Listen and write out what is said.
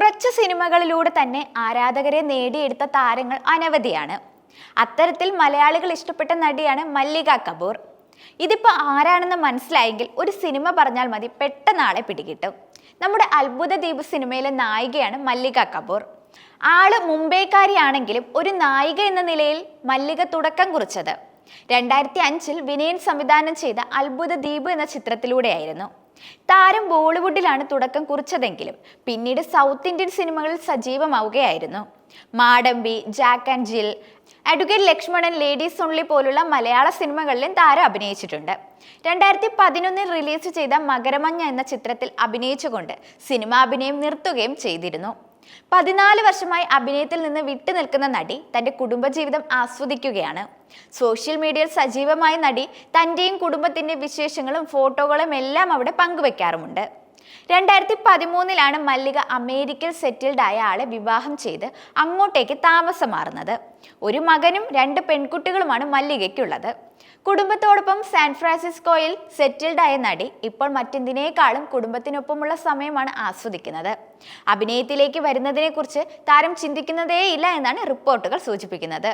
കുറച്ച് സിനിമകളിലൂടെ തന്നെ ആരാധകരെ നേടിയെടുത്ത താരങ്ങൾ അനവധിയാണ്. അത്തരത്തിൽ മലയാളികൾ ഇഷ്ടപ്പെട്ട നടിയാണ് മല്ലിക കപൂർ. ഇതിപ്പോൾ ആരാണെന്ന് മനസ്സിലായെങ്കിൽ ഒരു സിനിമ പറഞ്ഞാൽ മതി പെട്ടെന്ന് ആളെ പിടികിട്ടും. നമ്മുടെ അത്ഭുത ദ്വീപ് സിനിമയിലെ നായികയാണ് മല്ലിക കപൂർ. ആൾ മുംബൈക്കാരിയാണെങ്കിലും ഒരു നായിക എന്ന നിലയിൽ മല്ലിക തുടക്കം കുറിച്ചത്. രണ്ടായിരത്തി അഞ്ചിൽ വിനയൻ സംവിധാനം ചെയ്ത അത്ഭുത ദ്വീപ് എന്ന ചിത്രത്തിലൂടെയായിരുന്നു. താരം ബോളിവുഡിലാണ് തുടക്കം കുറിച്ചതെങ്കിലും പിന്നീട് സൗത്ത് ഇന്ത്യൻ സിനിമകളിൽ സജീവമാവുകയായിരുന്നു. Madambi Jack and Jill advocate Lakshmanan ladies only പോലുള്ള മലയാള സിനിമകളിലും താരം അഭിനയിച്ചിട്ടുണ്ട്. രണ്ടായിരത്തി പതിനൊന്നിൽ റിലീസ് ചെയ്ത മകരമഞ്ഞ എന്ന ചിത്രത്തിൽ അഭിനയിച്ചുകൊണ്ട് സിനിമാഭിനയം നിർത്തുകയും ചെയ്തിരുന്നു. പതിനാല് വർഷമായി അഭിനയത്തിൽ നിന്ന് വിട്ടു നിൽക്കുന്ന നടി തന്റെ കുടുംബജീവിതം ആസ്വദിക്കുകയാണ്. സോഷ്യൽ മീഡിയയിൽ സജീവമായ നടി തന്റെയും കുടുംബത്തിന്റെ വിശേഷങ്ങളും ഫോട്ടോകളും എല്ലാം അവിടെ പങ്കുവെക്കാറുമുണ്ട്. രണ്ടായിരത്തി പതിമൂന്നിലാണ് മല്ലിക അമേരിക്കയിൽ സെറ്റിൽഡ് ആയ ആളെ വിവാഹം ചെയ്ത് അങ്ങോട്ടേക്ക് താമസം മാറുന്നത് ഒരു മകനും രണ്ട് പെൺകുട്ടികളുമാണ് മല്ലികയ്ക്കുള്ളത്. കുടുംബത്തോടൊപ്പം സാൻ ഫ്രാൻസിസ്കോയിൽ സെറ്റിൽഡ് ആയ നടി ഇപ്പോൾ മറ്റെന്തിനേക്കാളും കുടുംബത്തിനൊപ്പമുള്ള സമയമാണ് ആസ്വദിക്കുന്നത്. അഭിനയത്തിലേക്ക് വരുന്നതിനെക്കുറിച്ച് താരം ചിന്തിക്കുന്നതേയില്ല എന്നാണ് റിപ്പോർട്ടുകൾ സൂചിപ്പിക്കുന്നത്.